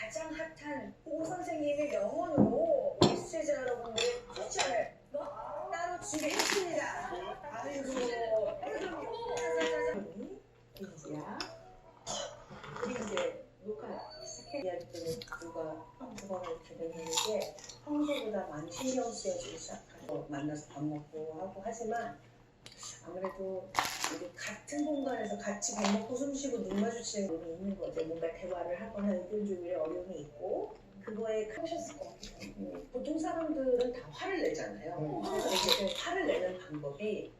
가장 핫한 오 선생님의 영혼으로 수혜자 여러분들의 쿠션을 뭐 따로 준비했습니다. 아이고. 이지야. 우리 이제 녹화 시작해야 할 때는 누가 두 번을 진행했는데 평소보다 많이 신경 쓰여지기 시작하고 만나서 밥 먹고 하고 하지만 아무래도 우리 같은 공간에서 같이 밥 먹고 숨 쉬고 눈 마주치는 게 있는 거죠. 뭔가 대화를 하거나 의견 조율에 어려움이 있고 그거에 크셨을 것 같아요. 음, 보통 사람들은 다 화를 내잖아요. 그래서 이제 그 화를 내는 방법이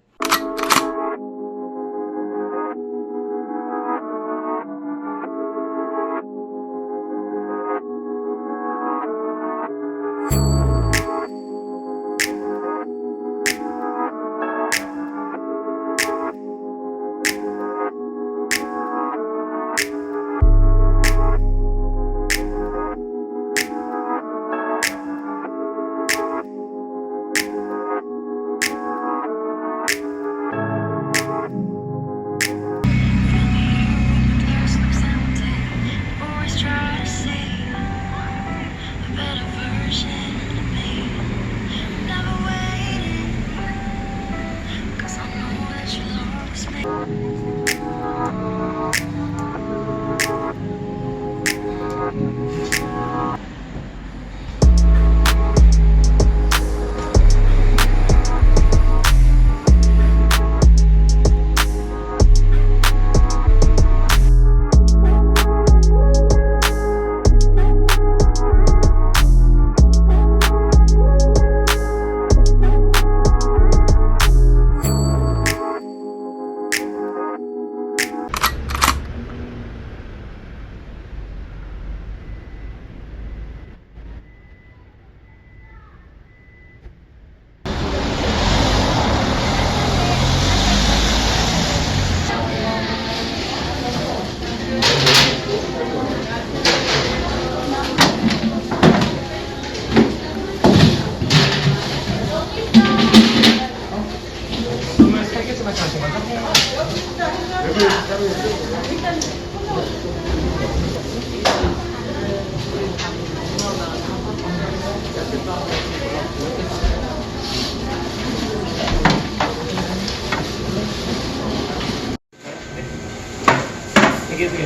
Yeah.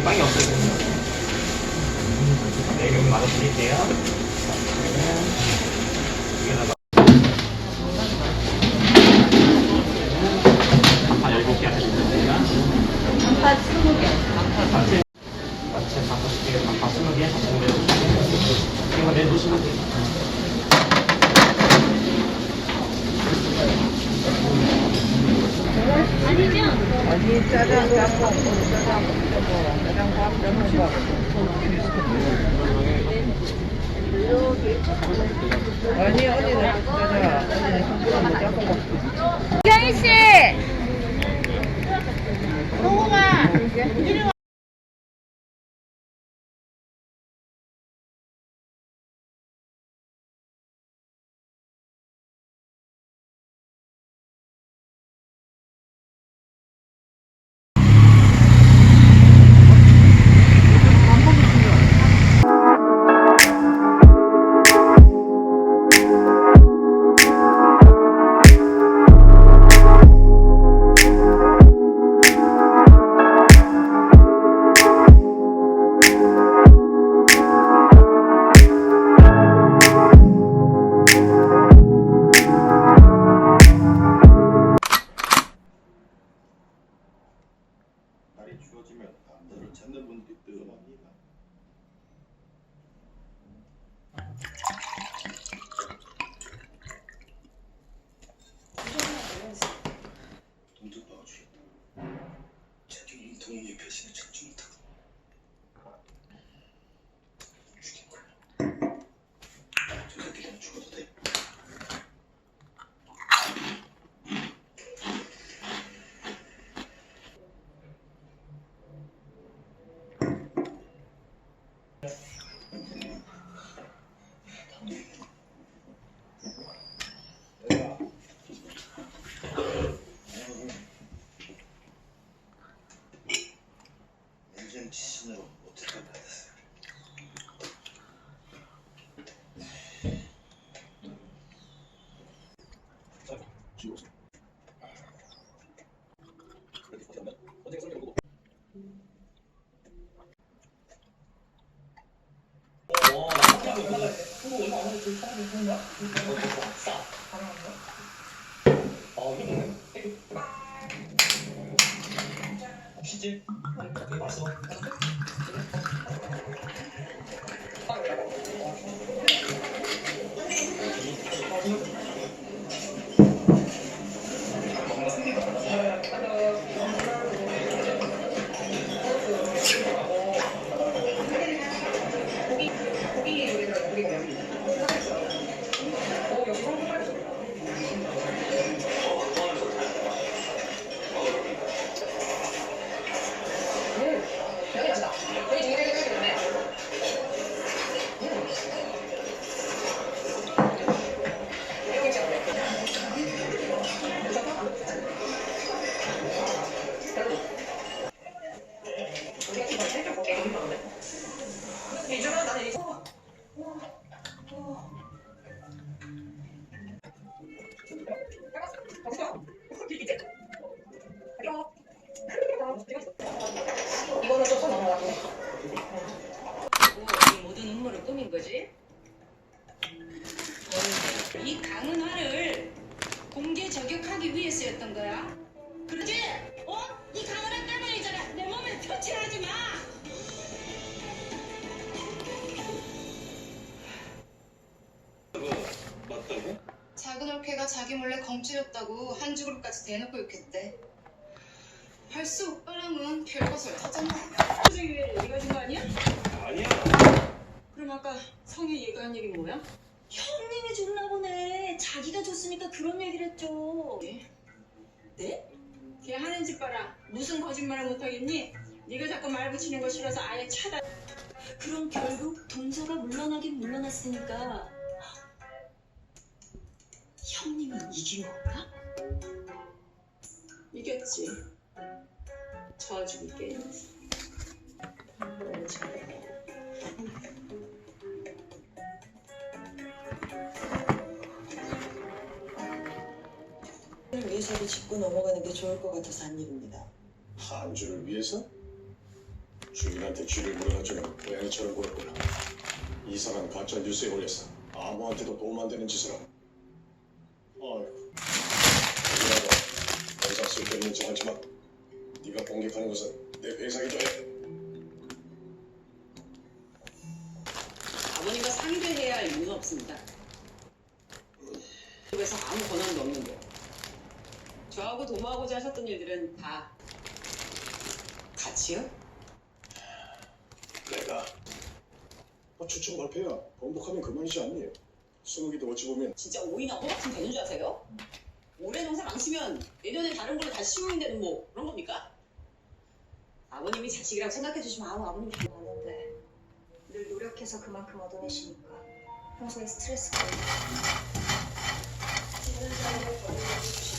빵이 없어요. 네, 그럼 만원 드릴게요. 이게다가 다 열곱 개 하시면 단팥 20개. 마체 마체 다섯 개, 다 스무 개, 다섯 개. 이거 내놓으시면 돼요. 아니 짜장 짬뽕, 짜장 짬뽕, 짜장 밥 짬뽕 밥. 아니 언니는 짜장, 언니는 한국은 짬뽕 밥. 경희 씨. 고구마. 작은 올케가 자기 몰래 검주였다고 한 주그룹까지 대놓고 욕했대. 벌써 오빠랑은 별것을 터졌나? 표정이 왜 얘기가 준 거 아니야? 아니야. 그럼 아까 성이 얘기한 얘기 뭐야? 형님이 줬나 보네. 자기가 줬으니까 그런 얘기를 했죠. 네? 걔 하는 짓 봐라. 무슨 거짓말을 못하겠니? 네가 자꾸 말 붙이는 거 싫어서 아예 차단. 그럼 결국 동서가 물러나긴 물러났으니까 형님이 이긴 건가? 이겼지. 져주기 게임. 너무 잘해. 을 위해서도 짚고 넘어가는 게 좋을 것 같아서 한 일입니다. 한주를 위해서? 주인한테 쥐를 물어가지고 고양이처럼 굴었구나. 이상한 가짜 뉴스에 올려서 아무한테도 도움 안 되는 짓을 하고. 여기라도 더 이상 쓸데없는 짓 하지 마. 네가 공격하는 것은 내 해. 아버님과 상대해야 할 이유는 없습니다. 그래서 아무 권한도 없는 데. 저하고 도모하고자 하셨던 일들은 다 같이요? 내가. 아, 추천 발표야. 번복하면 그만이지 않니? 스무기도 어찌 보면 진짜 오이나 호박쯤 되는 줄 아세요? 올해 농사 망치면 내년에 다른 걸로 다시 심으면 되는 뭐 그런 겁니까? 아버님이 자식이라고 생각해 주시면 아우 아버님 많은데 늘 노력해서 그만큼 얻어내시니까 평소에 스트레스가 수사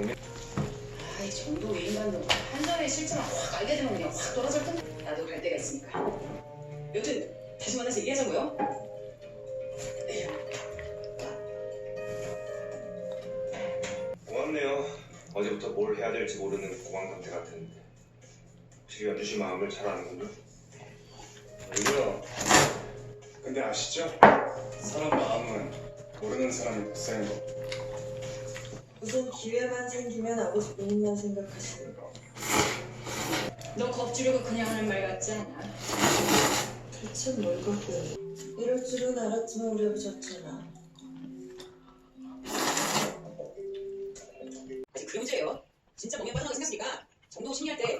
동네. 아이 정도 인간도 한 달에 실제만 확 알게 되면 그냥 확 떨어질 텐데. 나도 갈 데가 있으니까. 여튼 다시 만나서 얘기하자고요. 고맙네요. 어제부터 뭘 해야 될지 모르는 고강 상태 같은데. 혹시 연주 씨 마음을 잘 아는군요. 아니요. 근데 아시죠? 사람 마음은 모르는 사람이 못사는 거. 우선 기회만 생기면 아버지 본인만 생각하시는 거. 너 겁주려고 그냥 하는 말 같지 않아? 대체 뭘 걱정해. 이럴 줄은 알았지만 우리 아버지 없잖아. 아직 그 문제예요. 진짜 멍에 빠져나가 생겼으니까 정도 심리할 때